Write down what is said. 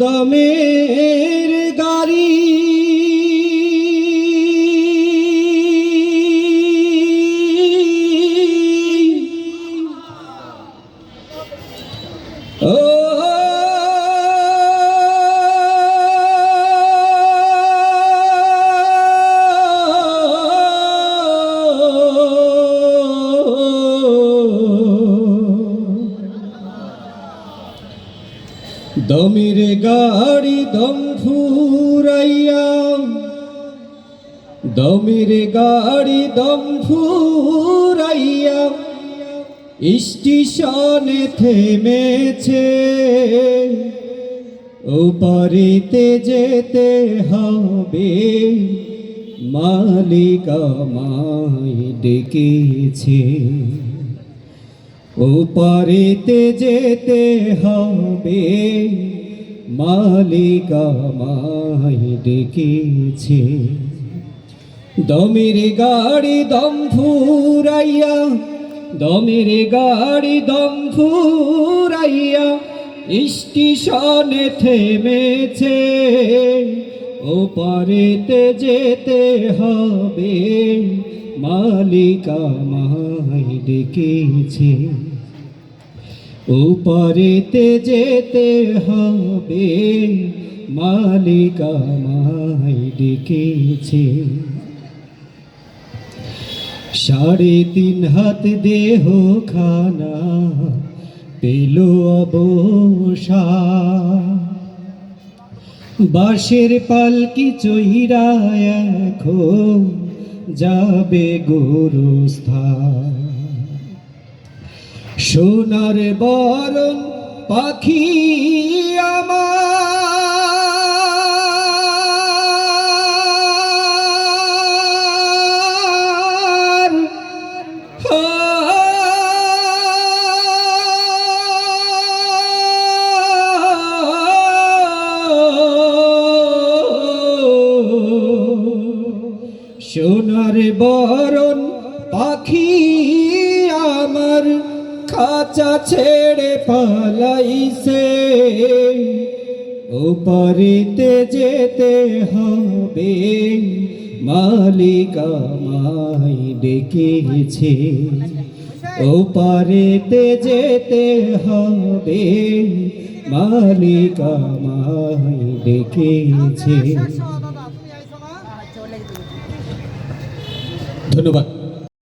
দমের গাড়ি। ও দমির গাড়ি দম ফুরাইয়া। দমির গাড়ি দম ফুরাইয়া স্টেশনে থেমেছে। ওপারিতে যেতে হবে, মালিক আমায় ডেকেছে। ওপারেতে যেতে হবে। মালিক আমায় ডেকেছে। দমের গাড়ি দম ফুরাইয়া, দমের গাড়ি দম ফুরাইয়া স্টেশনে থেমেছে। ওপারেতে যেতে হবে। মালিক আমায় ডেকেছে। ওপারেতে যেতে হবে, মালিক আমায় ডেকেছে। সাড়ে তিন হাত দেহ খানা পেল অবসা বাঁশের পালকি চইরা এখন যাবে গোরস্থা সোনার বরণ পাখি সোনার বরণ পাখি আমার খাঁচা ছেড়ে পালাইছে। ওপারিতে যেতে হবে, মালিক আমায় ডেকেছে। ওপারেতে যেতে হবে, মালিক আমায় ডেকেছে। ধন্যবাদ।